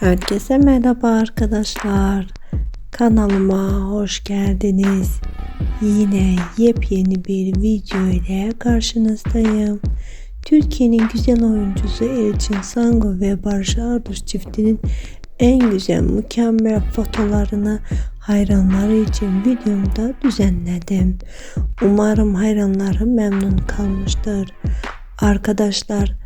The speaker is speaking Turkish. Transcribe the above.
Herkese merhaba arkadaşlar. Kanalıma hoş geldiniz. Yine yepyeni bir video ile karşınızdayım. Türkiye'nin güzel oyuncusu Elçin Sango ve Barış Arduç çiftinin en güzel mükemmel fotolarını hayranları için videomda düzenledim. Umarım hayranlarım memnun kalmıştır. Arkadaşlar